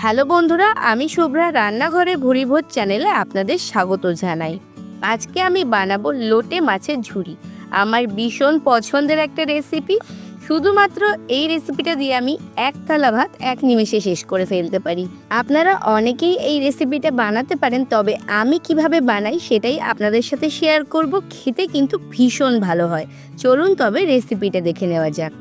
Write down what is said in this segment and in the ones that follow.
Hello বন্ধুরা, আমি শুভ্রা রান্নাঘরে ভুরিভোজ চ্যানেলে আপনাদের স্বাগত জানাই। আজকে আমি বানাবো লোটে মাছের ঝুড়ি আমার ভীষণ পছন্দের একটা রেসিপি শুধুমাত্র এই রেসিপিটা দিয়ে আমি এক থালা ভাত এক নিমেষে শেষ করে ফেলতে পারি। আপনারা অনেকেই এই রেসিপিটা বানাতে পারেন, তবে আমি কীভাবে বানাই সেটাই আপনাদের সাথে শেয়ার করব। খেতে কিন্তু ভীষণ ভালো হয়। চলুন তবে রেসিপিটা দেখে নেওয়া যাক।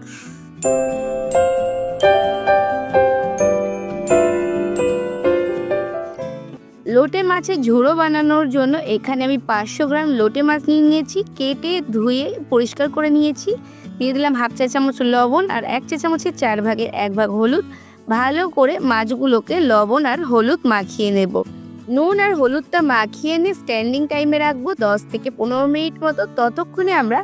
লোটে মাছের ঝোড়ো বানানোর জন্য এখানে আমি পাঁচশো গ্রাম লোটে মাছ নিয়ে নিয়েছি, কেটে, ধুয়ে, পরিষ্কার করে নিয়েছি। দিয়ে দিলাম হাফ চা চামচ লবণ আর এক চা চামচের চার ভাগের এক ভাগ হলুদ। ভালো করে মাছগুলোকে লবণ আর হলুদ মাখিয়ে নেব। নুন আর হলুদটা মাখিয়ে নিয়ে স্ট্যান্ডিং টাইমে রাখব দশ থেকে পনেরো মিনিট মতো। ততক্ষণে আমরা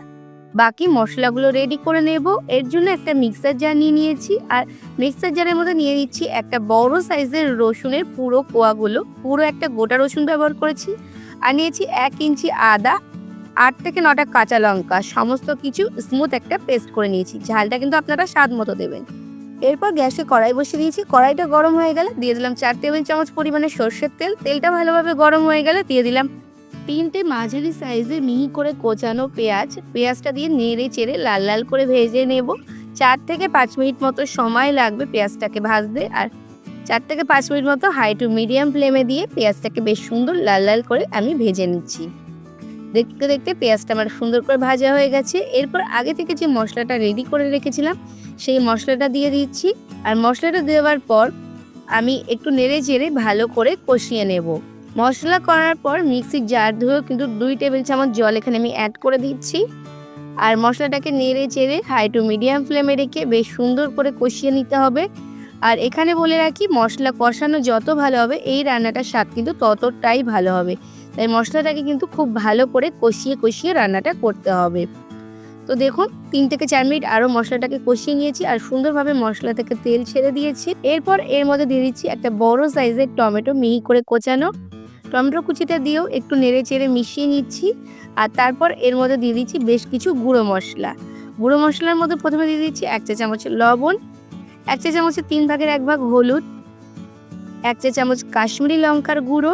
বাকি মশলাগুলো রেডি করে নেব। এর জন্য একটা মিক্সার জার নিয়ে নিয়েছি। আর মিক্সার জারের মধ্যে নিয়ে নিচ্ছি একটা বড় সাইজের রসুনের পুরো কোয়াগুলো। পুরো একটা গোটা রসুন ব্যবহার করেছি। আর নিয়েছি এক ইঞ্চি আদা, আট থেকে নটা কাঁচা লঙ্কা। সমস্ত কিছু স্মুথ একটা পেস্ট করে নিয়েছি। ঝালটা কিন্তু আপনারা স্বাদ মতো দেবেন। এরপর গ্যাসে কড়াই বসিয়ে দিয়েছি। কড়াইটা গরম হয়ে গেলে দিয়ে দিলাম চার টেবিল চামচ পরিমাণে সর্ষের তেল। তেলটা ভালোভাবে গরম হয়ে গেলে দিয়ে দিলাম তিনটে মাঝারি সাইজের মিহি করে কোচানো পেঁয়াজ, পেঁয়াজটা দিয়ে নেড়ে চেড়ে লাল লাল করে ভেজে নেব। চার থেকে পাঁচ মিনিট মতো সময় লাগবে পেঁয়াজটাকে ভাজতে আর চার থেকে পাঁচ মিনিট মতো হাই টু মিডিয়াম ফ্লেমে দিয়ে পেঁয়াজটাকে বেশ সুন্দর লাল লাল করে আমি ভেজে নিচ্ছি। দেখতে দেখতে পেঁয়াজটা আমার সুন্দর করে ভাজা হয়ে গেছে। এরপর আগে থেকে যে মশলাটা রেডি করে রেখেছিলাম, সেই মশলাটা দিয়ে দিচ্ছি। আর মশলাটা দেওয়ার পর আমি একটু নেড়ে চেড়ে ভালো করে কষিয়ে নেব। মশলা করার পর মিক্সির জার ধুয়েও কিন্তু দুই টেবিল চামচ জল এখানে আমি অ্যাড করে দিচ্ছি। আর মশলাটাকে নেড়ে চেড়ে হাই টু মিডিয়াম ফ্লেমে রেখে বেশ সুন্দর করে কষিয়ে নিতে হবে। আর এখানে বলে রাখি, মশলা কষানো যত ভালো হবে, এই রান্নাটার স্বাদ কিন্তু ততটাই ভালো হবে। তাই মশলাটাকে কিন্তু খুব ভালো করে কষিয়ে কষিয়ে রান্নাটা করতে হবে। তো দেখুন, তিন থেকে চার মিনিট আরও মশলাটাকে কষিয়ে নিয়েছি আর সুন্দরভাবে মশলা থেকে তেল ছেড়ে দিয়েছি। এরপর এর মধ্যে দিয়ে দিচ্ছি একটা বড় সাইজের টমেটো মিহি করে কোচানো। টমেটো কুচিটা দিয়েও একটু নেড়ে চেড়ে মিশিয়ে নিচ্ছি আর তারপর এর মধ্যে দিয়ে দিচ্ছি বেশ কিছু গুঁড়ো মশলা। গুঁড়ো মশলার মধ্যে প্রথমে দিয়ে দিচ্ছি এক চা চামচ লবণ, এক চা চামচের তিন ভাগের এক ভাগ হলুদ, এক চা চামচ কাশ্মীরি লঙ্কার গুঁড়ো।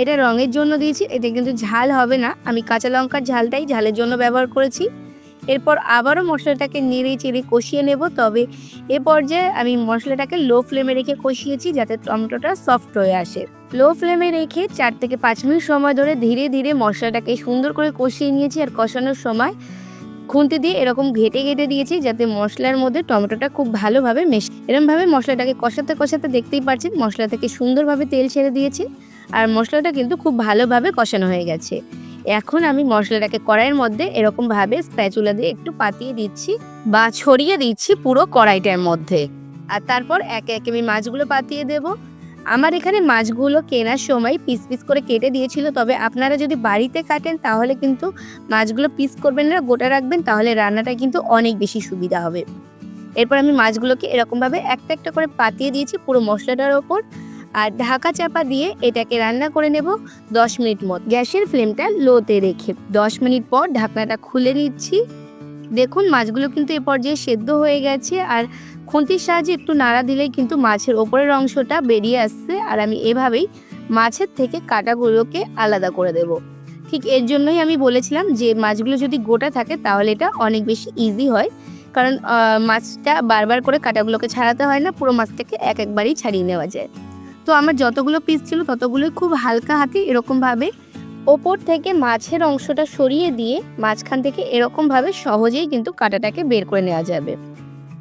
এটা রঙের জন্য দিয়েছি এটা কিন্তু ঝাল হবে না। আমি কাঁচা লঙ্কার ঝালটাই ঝালের জন্য ব্যবহার করেছি। এরপর আবারও মশলাটাকে নেড়ে চেড়ে কষিয়ে নেব, তবে এ পর্যায়ে আমি মশলাটাকে লো ফ্লেমে রেখে কষিয়েছি যাতে টমেটোটা সফট হয়ে আসে। লো ফ্লেমে রেখে চার থেকে পাঁচ মিনিট সময় ধরে ধীরে ধীরে মশলাটাকে সুন্দর করে কষিয়ে নিয়েছি আর কষানোর সময় খুন্তি দিয়ে এরকম ঘেটে ঘেটে দিয়েছি যাতে মশলার মধ্যে টমেটোটা খুব ভালোভাবে মেশে এরকমভাবে মশলাটাকে কষাতে কষাতে দেখতেই পাচ্ছেন মশলা থেকে সুন্দরভাবে তেল ছেড়ে দিয়েছি আর মশলাটা কিন্তু খুব ভালোভাবে কষানো হয়ে গেছে। এখন আমি মশলাটাকে কড়াইয়ের মধ্যে এরকমভাবে স্প্যাচুলা দিয়ে একটু পাতিয়ে দিচ্ছি বা ছড়িয়ে দিচ্ছি পুরো কড়াইটার মধ্যে। আর তারপর একে একে আমি মাছগুলো পাতিয়ে দেব। আমার এখানে মাছগুলো কেনার সময় পিস পিস করে কেটে দিয়েছিল, তবে আপনারা যদি বাড়িতে কাটেন তাহলে কিন্তু মাছগুলো পিস করবেন না, গোটা রাখবেন, তাহলে রান্নাটা কিন্তু অনেক বেশি সুবিধা হবে। এরপর আমি মাছগুলোকে এরকমভাবে একটা একটা করে পাতিয়ে দিয়েছি পুরো মশলাটার ওপর, আর ঢাকা চাপা দিয়ে এটাকে রান্না করে নেব দশ মিনিট মত। গ্যাসের ফ্লেমটা লোতে রেখে দশ মিনিট পর ঢাকনাটা খুলে নিচ্ছি। দেখুন, মাছগুলো কিন্তু এ পর্যায়ে সেদ্ধ হয়ে গেছে, আর খুন্তির সাহায্যে একটু নাড়া দিলেই কিন্তু মাছের ওপরের অংশটা বেরিয়ে আসছে, আর আমি এভাবেই মাছের থেকে কাটাগুলোকে আলাদা করে দেব। ঠিক এর জন্যই আমি বলেছিলাম যে, মাছগুলো যদি গোটা থাকে তাহলে এটা অনেক বেশি ইজি হয়। কারণ মাছটা বারবার করে কাটাগুলোকে ছাড়াতে হয় না, পুরো মাছটাকে এক একবারই ছাড়িয়ে নেওয়া যায়। তো আমার যতগুলো পিস ছিল ততগুলোই খুব হালকা হাতে এরকমভাবে ওপর থেকে মাছের অংশটা সরিয়ে দিয়ে মাঝখান থেকে এরকমভাবে সহজেই কিন্তু কাঁটাটাকে বের করে নেওয়া যাবে।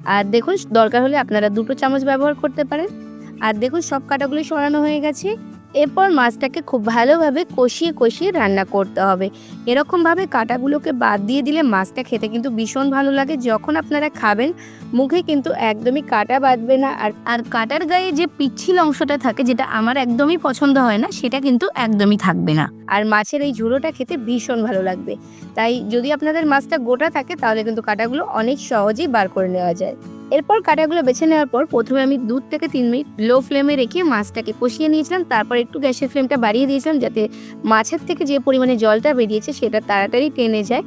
আর দেখুন, দরকার হলে আপনারা দুটো চামচ ব্যবহার করতে পারেন। আর দেখুন, সব কাটাগুলি সরানো হয়ে গেছে। এরপর মাছটাকে খুব ভালোভাবে কষিয়ে কষিয়ে রান্না করতে হবে। এরকমভাবে কাঁটাগুলোকে বাদ দিয়ে দিলে মাছটা খেতে কিন্তু ভীষণ ভালো লাগে। যখন আপনারা খাবেন, মুখে কিন্তু একদমই কাটা বাঁধবে না। আর আর কাটার গায়ে যে পিচ্ছিল অংশটা থাকে, যেটা আমার একদমই পছন্দ হয় না, সেটা কিন্তু একদমই থাকবে না। আর মাছের এই ঝুড়োটা খেতে ভীষণ ভালো লাগবে। তাই যদি আপনাদের মাছটা গোটা থাকে, তাহলে কিন্তু কাটাগুলো অনেক সহজেই বার করে নেওয়া যায়। এরপর কাটাগুলো বেছে নেওয়ার পর প্রথমে আমি দু থেকে তিন মিনিট লো ফ্লেমে রেখে মাছটাকে কষিয়ে নিয়েছিলাম, তারপর একটু গ্যাসের ফ্লেমটা বাড়িয়ে দিয়েছিলাম যাতে মাছের থেকে যে পরিমাণে জলটা বেরিয়েছে সেটা তাড়াতাড়ি টেনে যায়।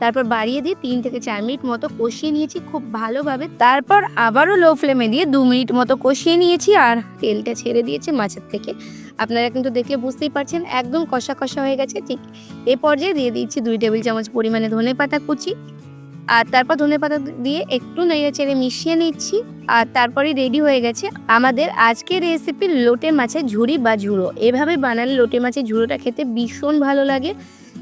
তারপর বাড়িয়ে দিয়ে তিন থেকে চার মিনিট মতো কষিয়ে নিয়েছি খুব ভালোভাবে। তারপর আবারও লো ফ্লেমে দিয়ে দু মিনিট মতো কষিয়ে নিয়েছি আর তেলটা ছেড়ে দিয়েছে মাছের থেকে। আপনারা কিন্তু দেখে বুঝতেই পারছেন একদম কষা কষা হয়ে গেছে, ঠিক এ পর্যায়ে দিয়ে দিচ্ছি দুই টেবিল চামচ পরিমাণে ধনে পাতা কুচি আর তারপর ধনে পাতা দিয়ে একটু নেড়ে চেড়ে মিশিয়ে নিচ্ছি। আর তারপরে রেডি হয়ে গেছে আমাদের আজকের রেসিপি লোটে মাছের ঝুড়ি বা ঝুড়ো। এভাবে বানালে লোটে মাছের ঝুড়োটা খেতে ভীষণ ভালো লাগে।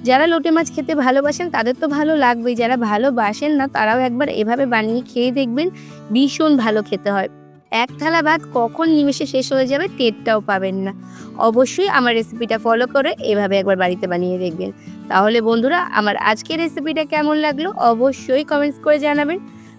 যারা লোটে মাছ খেতে ভালোবাসেন তাদের তো ভালো লাগবেই, যারা ভালোবাসেন না তারাও একবার এভাবে বানিয়ে খেয়ে দেখবেন ভীষণ ভালো খেতে হয়। এক থালা ভাত কখন নিমেষে শেষ হয়ে যাবে টেরটাও পাবেন না। অবশ্যই আমার রেসিপিটা ফলো করে এভাবে একবার বাড়িতে বানিয়ে দেখবেন। তাহলে বন্ধুরা, আমার আজকের রেসিপিটা কেমন লাগল অবশ্যই কমেন্টস করে জানাবেন।